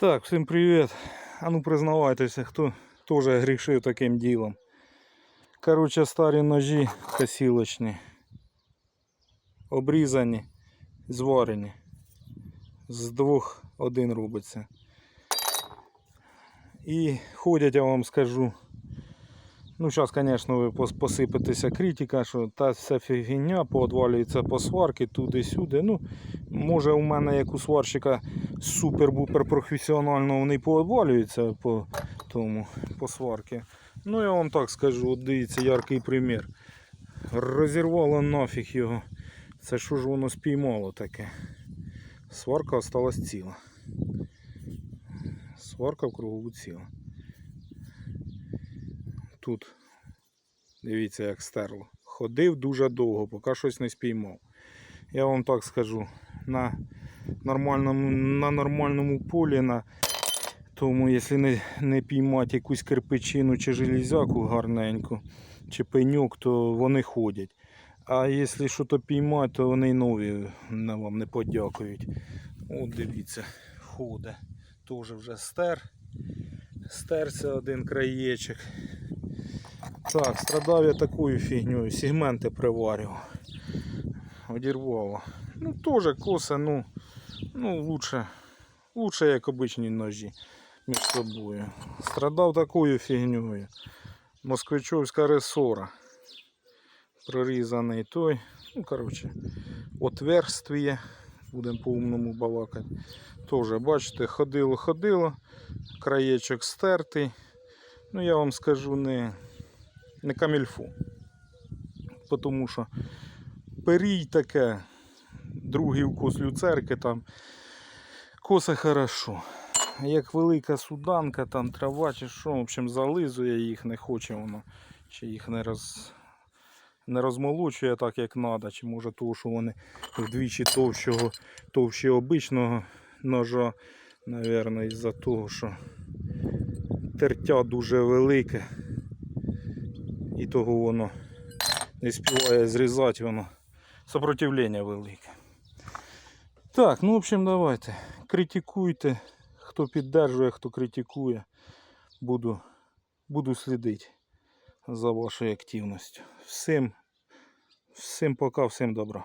Так, всім привіт. А ну признавайтеся, хто теж грішив таким ділом. Коротше, старі ножі косілочні. Обрізані, зварені. З двох один робиться. І ходять, я вам скажу. Ну, зараз, звісно, ви пос- посипетеся критика, що та вся фігня поодвалюється по сварки туди-сюди. Ну, може у мене як у сварщика супер-бупер професіонально вони поодвалюються по тому, по сварки. Ну, я вам так скажу, от дивіться, яркий примір. Розірвало нафіг його. Це що ж воно спіймало таке? Сварка осталась ціла. Сварка в кругу ціла. Тут, дивіться, як стерло. Ходив дуже довго, поки щось не спіймав. Я вам так скажу, на нормальному, на нормальному полі, на тому, якщо не, не піймати якусь кирпичину чи железяку гарненьку, чи пеньок, то вони ходять. А якщо щось піймати, то вони й нові вам не подякують. От дивіться, ходить. Теж вже стер. Стерся один краєчок. Так, страдав я такою фігньою, сегменти приварював. Одірвало. Ну, теж коса, ну, ну лучше, лучше, як обичні ножі між собою. Страдав такою фігньою. Москвичовська ресора. Прорізаний той. Ну, коротше, отверстие. Будемо по-умному балакати. Теж, бачите, ходило-ходило, краєчок стертий. Ну, я вам скажу, не, не камільфу. Тому що перій таке, другий укус люцерки там. Коса хорошо. Як велика суданка, там трава чи що, в общем, зализує їх, не хоче воно. Чи їх не роз... не розмолочує так, як треба, чи може того, що вони вдвічі товщого, товщі обичного ножа, Навірно, із-за того, що тертя дуже велике. І того воно не співає зрізати, воно сопротивлення велике. Так, ну в общем, давайте. Критикуйте, хто піддержує, хто критикує. Буду, буду слідити за вашою активністю. Всім, всім пока, всім добра.